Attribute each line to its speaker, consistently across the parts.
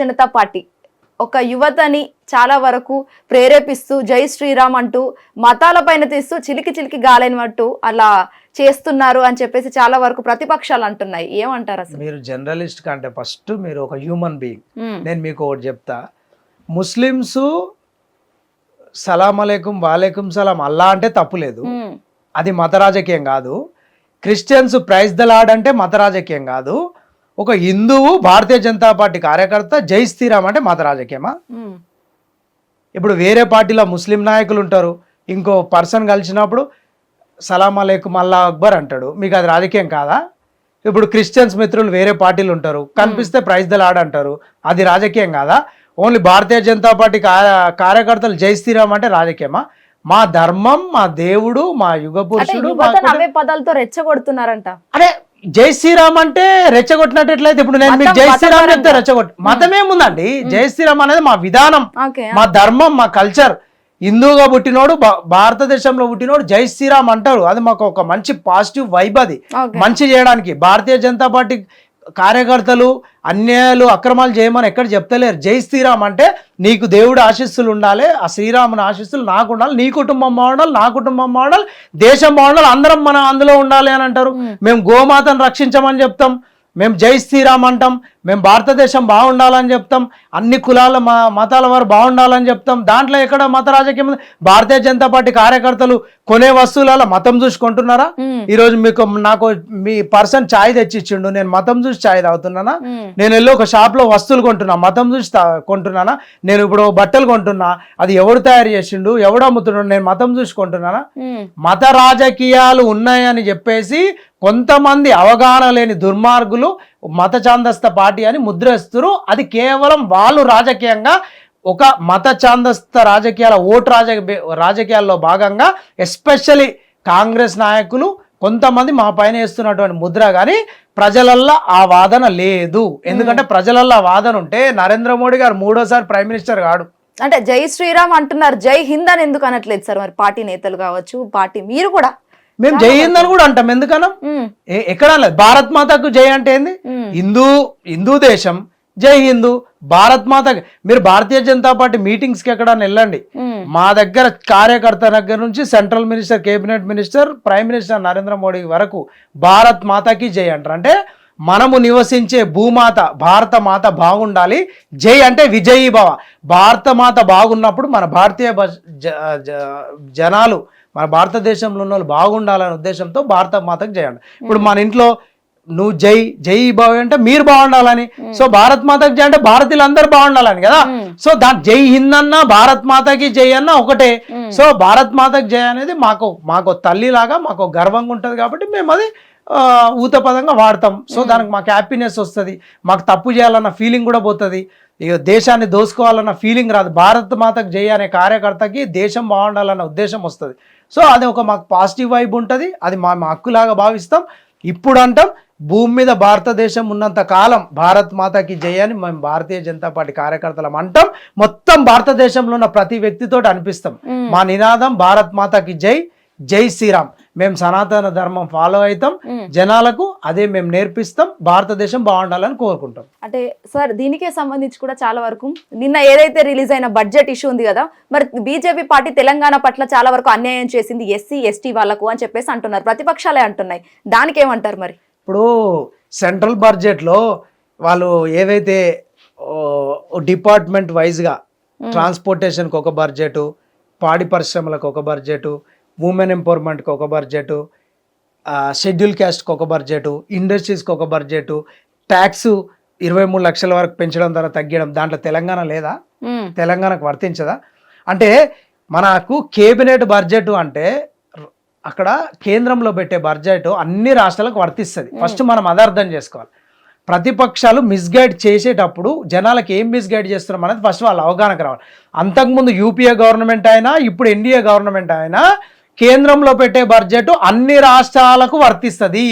Speaker 1: Janata party. ఒక యువతని చాలా వరకు ప్రేరేపిస్తూ జై శ్రీరామ్ అంటూ మతాల పైన తీస్తూ చిలికి చిలికి గాలైనట్టు అలా చేస్తున్నారు అని చెప్పేసి చాలా వరకు ప్రతిపక్షాలు అంటున్నాయి. ఏమంటారు అసలు?
Speaker 2: మీరు జర్నలిస్ట్ కంటే ఫస్ట్ మీరు ఒక హ్యూమన్ బీయింగ్ నేను మీకు ఒకటి చెప్తా. ముస్లిమ్స్ సలాం అలేకుం వాలేకుం సలాం అల్లా అంటే తప్పులేదు అది మత రాజకీయం కాదు. క్రిస్టియన్స్ ప్రైజ్ దలాడ్ అంటే మత రాజకీయం కాదు. ఒక హిందువు భారతీయ జనతా పార్టీ కార్యకర్త జై శ్రీరామ్ అంటే మత రాజకీయమా? ఇప్పుడు వేరే పార్టీలో ముస్లిం నాయకులు ఉంటారు ఇంకో పర్సన్ కలిసినప్పుడు సలాం అలేకుం అల్లా అక్బర్ అంటాడు. మీకు అది రాజకీయం కాదా? ఇప్పుడు క్రిస్టియన్స్ మిత్రులు వేరే పార్టీలు ఉంటారు కనిపిస్తే ప్రైజ్ దలాడ్ అంటారు. అది రాజకీయం కాదా? ఓన్లీ భారతీయ జనతా పార్టీ కార్య- కార్యకర్తలు జై శ్రీరామ్ అంటే రాజకీయమా? మా ధర్మం మా దేవుడు మా యుగ పురుషుడు
Speaker 1: పదాలతో రెచ్చగొడుతున్నారంట.
Speaker 2: అరే జై శ్రీరామ్ అంటే రెచ్చగొట్టినట్టు ఎట్లయితే ఇప్పుడు నేను మీకు
Speaker 1: మతం-
Speaker 2: జై శ్రీరామ్. చెప్తే రెచ్చగొట్టు మతమేముందండి? జై శ్రీరామ్ అనేది మా విధానం మా ధర్మం మా కల్చర్. హిందువుగా పుట్టినోడు భారతదేశంలో పుట్టినోడు జై శ్రీరామ్ అంటారు అది మాకు ఒక మంచి పాజిటివ్ వైబ్ అది. మంచి చేయడానికి భారతీయ జనతా పార్టీ కార్యకర్తలు అన్యాయాలు అక్రమాలు చేయమని ఎక్కడ చెప్తలేరు. జై శ్రీరామ్ అంటే నీకు దేవుడు ఆశీస్సులు ఉండాలి ఆ శ్రీరాముని ఆశీస్సులు నాకు ఉండాలి నీ కుటుంబం బాగుండాలి నా కుటుంబం బాగుండాలి దేశం బాగుండాలి అందరం మనం అందులో ఉండాలి అని అంటారు. మేము. గోమాతను రక్షించమని చెప్తాం. మేము జై శ్రీరామ్ అంటాం. మేము భారతదేశం బాగుండాలని చెప్తాం. అన్ని కులాల మ మతాల వారు బాగుండాలని చెప్తాం. దాంట్లో ఎక్కడ మత రాజకీయం? భారతీయ జనతా పార్టీ కార్యకర్తలు కొనే వస్తువులలో మతం చూసి కొంటున్నారా
Speaker 1: ఉమ్,
Speaker 2: ఈరోజు మీకు నాకు మీ పర్సన్ ఛాయ్ తెచ్చిచ్చిండు. నేను మతం చూసి ఛాయ్ తాగుతున్నానా? నేను వెళ్ళి ఒక షాప్లో వస్తువులు కొంటున్నా. మతం చూసి కొంటున్నానా? నేను ఇప్పుడు బట్టలు కొంటున్నా. అది ఎవడు తయారు చేసిండు? ఎవడు అమ్ముతున్నాడు? నేను మతం చూసి కొంటున్నానా? మత రాజకీయాలు ఉన్నాయని చెప్పేసి కొంతమంది అవగాహన లేని దుర్మార్గులు మత ఛాందస్త పార్టీ అని ముద్రేస్తున్నారు అది కేవలం వాళ్ళు రాజకీయంగా ఒక మత ఛాందస్త రాజకీయాల ఓటు రాజ రాజకీయాల్లో భాగంగా ఎస్పెషలీ కాంగ్రెస్ నాయకులు కొంతమంది మా పైన వేస్తున్నటువంటి ముద్ర కానీ ప్రజలల్లో ఆ వాదన లేదు. ఎందుకంటే ప్రజలల్లో ఆ వాదన ఉంటే నరేంద్ర మోడీ గారు మూడోసారి ప్రైమ్ మినిస్టర్ కాడు
Speaker 1: అంటే జై శ్రీరామ్ అంటున్నారు. జై హింద్ అని ఎందుకు అనట్లేదు సార్ మరి? పార్టీ నేతలు కావచ్చు పార్టీ మీరు కూడా.
Speaker 2: మేము జై హింద్ అని కూడా అంటాం. ఎందుకన్నా ఏ- ఎక్కడా లేదు భారత్ మాతకు జై అంటే ఏంది? హిందూ హిందూ దేశం జై హిందూ భారత్ మాత. మీరు భారతీయ జనతా పార్టీ మీటింగ్స్కి ఎక్కడన్నా వెళ్ళండి మా దగ్గర కార్యకర్త దగ్గర నుంచి central minister cabinet minister prime minister Narendra Modi వరకు భారత్ మాతకి జై అంటారు. అంటే మనము నివసించే భూమాత భారత మాత బాగుండాలి. జై అంటే విజయీ భవ. భారత మాత బాగున్నప్పుడు మన భారతీయ జనాలు మన భారతదేశంలో ఉన్న వాళ్ళు బాగుండాలనే ఉద్దేశంతో భారత మాతకు అంట. ఇప్పుడు మన ఇంట్లో నువ్వు జై జై భవ అంటే మీరు బాగుండాలని. సో భారత్ మాతకి జై అంటే భారతీయులు అందరూ బాగుండాలని కదా. సో దాని జై హింద్ అన్న భారత్ మాతకి జై అన్న ఒకటే. సో భారత్ మాతకి జై అనేది మాకు మాకు తల్లిలాగా మాకు గర్వంగా ఉంటుంది కాబట్టి మేము అది ఆ, ఊత పదంగా వాడతాం. సో దానికి మాకు హ్యాపీనెస్ వస్తుంది. మాకు తప్పు చేయాలన్న ఫీలింగ్ కూడా పోతుంది. ఇక దేశాన్ని దోసుకోవాలన్న ఫీలింగ్ రాదు. భారత్ మాతకు జై అనే కార్యకర్తకి దేశం బాగుండాలన్న ఉద్దేశం వస్తుంది. సో అది ఒక మాకు పాజిటివ్ వైబ్ ఉంటుంది. అది మా మా హక్కులాగా భావిస్తాం. ఇప్పుడు అంటాం భూమి మీద భారతదేశం ఉన్నంత కాలం భారత్ మాతకి అని మేము భారతీయ జనతా పార్టీ కార్యకర్తలం అంటాం. మొత్తం భారతదేశంలో ఉన్న ప్రతి వ్యక్తితో అనిపిస్తాం. మా నినాదం భారత్ మాతకి జై జై శ్రీరామ్. మేము సనాతన ధర్మం ఫాలో అవుతాం. జనాలకు అదే మేము నేర్పిస్తాం. భారతదేశం బాగుండాలని కోరుకుంటాం.
Speaker 1: అంటే సార్ దీనికే సంబంధించి కూడా చాలా వరకు నిన్న ఏదైతే రిలీజ్ అయిన బడ్జెట్ ఇష్యూ ఉంది కదా మరి బీజేపీ పార్టీ తెలంగాణ పట్ల చాలా వరకు అన్యాయం చేసింది ఎస్సీ ఎస్టీ వాళ్ళకు అని చెప్పేసి అంటున్నారు. ప్రతిపక్షాలే అంటున్నాయి. దానికి ఏమంటారు మరి?
Speaker 2: ఇప్పుడు సెంట్రల్ బడ్జెట్లో వాళ్ళు ఏవైతే డిపార్ట్మెంట్ వైజ్గా ట్రాన్స్పోర్టేషన్కి ఒక బడ్జెటు పాడి పరిశ్రమలకు ఒక బడ్జెటు ఉమెన్ ఎంపవర్మెంట్కి ఒక బడ్జెటు షెడ్యూల్ క్యాస్ట్కి ఒక బడ్జెటు ఇండస్ట్రీస్కి ఒక బడ్జెటు ట్యాక్స్ ఇరవై మూడు లక్షల వరకు పెంచడం ద్వారా తగ్గడం. దాంట్లో తెలంగాణ లేదా? తెలంగాణకు వర్తించదా? అంటే మనకు కేబినెట్ బడ్జెట్ అంటే అక్కడ కేంద్రంలో పెట్టే బడ్జెట్ అన్ని రాష్ట్రాలకు వర్తిస్తుంది. ఫస్ట్ మనం అది అర్థం చేసుకోవాలి. ప్రతిపక్షాలు మిస్గైడ్ చేసేటప్పుడు జనాలకు ఏం మిస్గైడ్ చేస్తున్నాం అనేది ఫస్ట్ వాళ్ళ అవగాహనకు రావాలి. అంతకుముందు యూపీఏ గవర్నమెంట్ అయినా ఇప్పుడు ఎన్డీఏ గవర్నమెంట్ అయినా కేంద్రంలో పెట్టే బడ్జెట్ అన్ని రాష్ట్రాలకు వర్తిస్తుంది.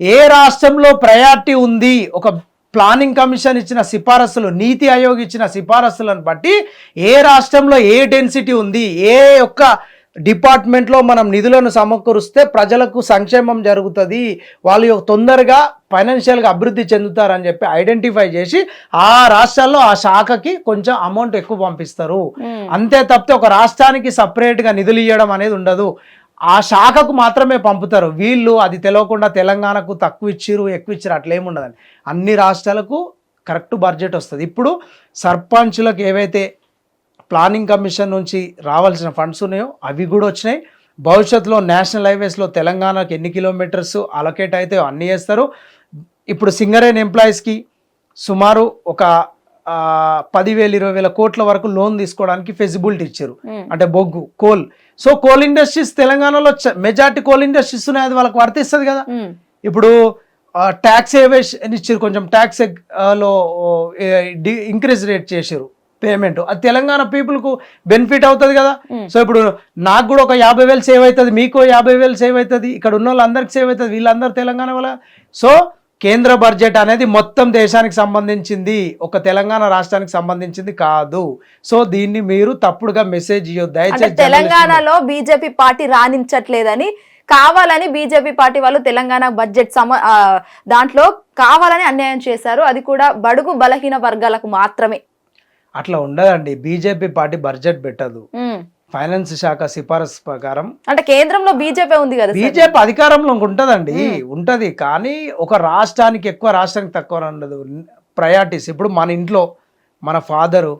Speaker 2: ఏ రాష్ట్రంలో ప్రయారిటీ ఉంది? ఒక ప్లానింగ్ కమిషన్ ఇచ్చిన సిఫారసులు నీతి ఆయోగ్ ఇచ్చిన సిఫారసులను బట్టి ఏ రాష్ట్రంలో ఏ డెన్సిటీ ఉంది? ఏ యొక్క డిపార్ట్మెంట్లో మనం నిధులను సమకూరుస్తే ప్రజలకు సంక్షేమం జరుగుతుంది. వాళ్ళు తొందరగా ఫైనాన్షియల్గా అభివృద్ధి చెందుతారని చెప్పి ఐడెంటిఫై చేసి ఆ రాష్ట్రాల్లో ఆ శాఖకి కొంచెం అమౌంట్ ఎక్కువ పంపిస్తారు. అంతే తప్పితే ఒక రాష్ట్రానికి సపరేట్గా నిధులు ఇవ్వడం అనేది ఉండదు. ఆ శాఖకు మాత్రమే పంపుతారు. వీళ్ళు అది తెలియకుండా తెలంగాణకు తక్కువ ఇచ్చిరు ఎక్కువ ఇచ్చిరు అట్లేం ఉండదండి అన్ని రాష్ట్రాలకు కరెక్ట్ బడ్జెట్ వస్తుంది. ఇప్పుడు సర్పంచులకు ఏవైతే ప్లానింగ్ కమిషన్ నుంచి రావాల్సిన ఫండ్స్ ఉన్నాయో అవి కూడా వచ్చినాయి. భవిష్యత్తులో నేషనల్ హైవేస్లో తెలంగాణకు ఎన్ని కిలోమీటర్స్ అలొకేట్ అయితే అన్నీ చేస్తారు. ఇప్పుడు సింగరేన్ ఎంప్లాయీస్కి సుమారు ఒక పదివేలు ఇరవై వేల కోట్ల వరకు లోన్ తీసుకోవడానికి ఫెసిబిలిటీ ఇచ్చారు.
Speaker 1: ఉమ్.
Speaker 2: అంటే బొగ్గు కోల్. సో కోల్ ఇండస్ట్రీస్ తెలంగాణలో మెజార్టీ కోల్ ఇండస్ట్రీస్ ఉన్నాయి అది వాళ్ళకి వర్తిస్తుంది కదా.
Speaker 1: ఉమ్.
Speaker 2: ఇప్పుడు ట్యాక్స్ ఏవేషన్ ఇచ్చారు కొంచెం ట్యాక్స్లో ఇంక్రీజ్ రేట్ చేసారు పేమెంట్ అది తెలంగాణ పీపుల్కు బెనిఫిట్ అవుతుంది కదా. సో ఇప్పుడు నాకు కూడా ఒక యాభై వేలు సేవ్ అవుతుంది మీకు యాభై వేలు సేవ్ అవుతుంది ఇక్కడ ఉన్న వాళ్ళందరికి సేవ్ అవుతుంది వీళ్ళందరూ తెలంగాణ వల్ల సో కేంద్ర బడ్జెట్ అనేది మొత్తం దేశానికి సంబంధించింది ఒక తెలంగాణ రాష్ట్రానికి సంబంధించింది కాదు. సో దీన్ని మీరు తప్పుడుగా మెసేజ్ దయచేసి
Speaker 1: తెలంగాణలో బీజేపీ పార్టీ రాణించట్లేదని కావాలని బీజేపీ పార్టీ వాళ్ళు తెలంగాణ బడ్జెట్ సమ దాంట్లో కావాలని అన్యాయం చేశారు. అది కూడా బడుగు బలహీన వర్గాలకు మాత్రమే.
Speaker 2: అట్లా ఉండదండి. బీజేపీ పార్టీ బడ్జెట్ పెట్టదు. ఫైనాన్స్ శాఖ సిఫారసు ప్రకారం
Speaker 1: అంటే కేంద్రంలో బీజేపీ ఉంది కదా.
Speaker 2: బీజేపీ అధికారంలో ఉంటదండి. ఉంటది. కానీ ఒక రాష్ట్రానికి ఎక్కువ రాష్ట్రానికి తక్కువ ఉండదు. ప్రయారిటీస్ ఇప్పుడు మన ఇంట్లో మన ఫాదరు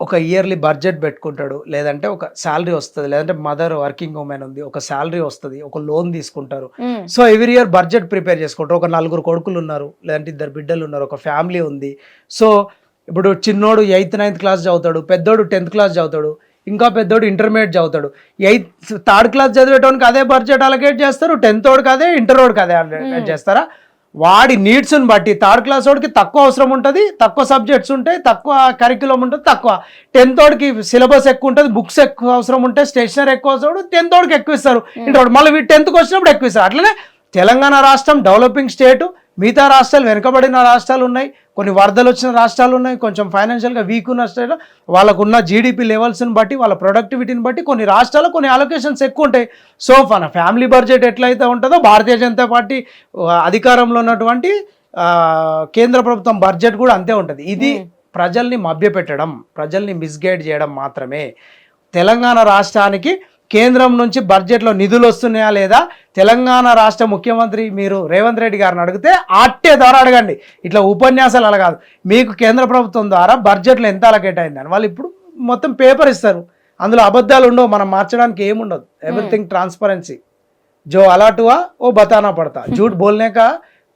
Speaker 2: ఒక ఇయర్లీ బడ్జెట్ పెట్టుకుంటాడు. లేదంటే ఒక శాలరీ వస్తుంది. లేదంటే మదర్ వర్కింగ్ ఉమెన్ ఉంది. ఒక శాలరీ వస్తుంది. ఒక లోన్ తీసుకుంటారు. So every year budget prepare చేసుకుంటారు. ఒక నలుగురు కొడుకులు ఉన్నారు. లేదంటే ఇద్దరు బిడ్డలు ఉన్నారు. ఒక ఫ్యామిలీ ఉంది. సో ఇప్పుడు చిన్నోడు ఎయిత్ నైన్త్ క్లాస్ చదువుతాడు పెద్దోడు టెన్త్ క్లాస్ చదువుతాడు ఇంకా పెద్దోడు ఇంటర్మీడియట్ చదువుతాడు. ఎయిత్ థర్డ్ క్లాస్ చదివేటోనికి అదే బడ్జెట్ అలకేట్ చేస్తారు టెన్త్ వాడికి అదే ఇంటర్ వాడికి అదే allocate చేస్తారా? వాడి నీడ్స్ని బట్టి థర్డ్ క్లాస్ వాడికి తక్కువ అవసరం ఉంటుంది తక్కువ సబ్జెక్ట్స్ ఉంటాయి తక్కువ కరిక్యులం ఉంటుంది తక్కువ. టెన్త్ వాడికి సిలబస్ ఎక్కువ ఉంటుంది బుక్స్ ఎక్కువ అవసరం ఉంటాయి స్టేషనరీ ఎక్కువ అవసరం టెన్త్ వాడికి ఎక్కువ ఇస్తారు. ఇంటర్ మళ్ళీ టెన్త్కి వచ్చినప్పుడు ఎక్కువ ఇస్తారు. అట్లనే తెలంగాణ రాష్ట్రం డెవలపింగ్ స్టేట్ మిగతా రాష్ట్రాలు వెనుకబడిన రాష్ట్రాలు ఉన్నాయి కొన్ని వరదలు వచ్చిన రాష్ట్రాలు ఉన్నాయి కొంచెం ఫైనాన్షియల్గా వీక్ ఉన్న స్టేట్ వాళ్ళకున్న జీడిపి లెవెల్స్ని బట్టి వాళ్ళ ప్రొడక్టివిటీని బట్టి కొన్ని రాష్ట్రాలు కొన్ని అలొకేషన్స్ ఎక్కువ ఉంటాయి. సో మన ఫ్యామిలీ బడ్జెట్ ఎట్లయితే ఉంటుందో భారతీయ జనతా పార్టీ అధికారంలో ఉన్నటువంటి కేంద్ర ప్రభుత్వం బడ్జెట్ కూడా అంతే ఉంటుంది. ఇది ప్రజల్ని మభ్యపెట్టడం ప్రజల్ని మిస్గైడ్ చేయడం మాత్రమే. తెలంగాణ రాష్ట్రానికి కేంద్రం నుంచి బడ్జెట్లో నిధులు వస్తున్నాయా లేదా? తెలంగాణ రాష్ట్ర ముఖ్యమంత్రి మీరు రేవంత్ రెడ్డి గారిని అడిగితే అట్టే ద్వారా అడగండి. ఇట్లా ఉపన్యాసాలు అలా కాదు. మీకు కేంద్ర ప్రభుత్వం ద్వారా బడ్జెట్లో ఎంత అలకేట్ అయిందని వాళ్ళు ఇప్పుడు మొత్తం పేపర్ ఇస్తారు. అందులో అబద్ధాలు ఉండవు. మనం మార్చడానికి ఏముండదు. ఎవ్రీథింగ్ ట్రాన్స్పరెన్సీ జో అలాటువా ఓ బతానా పడతా. జూట్ బోల్నే కా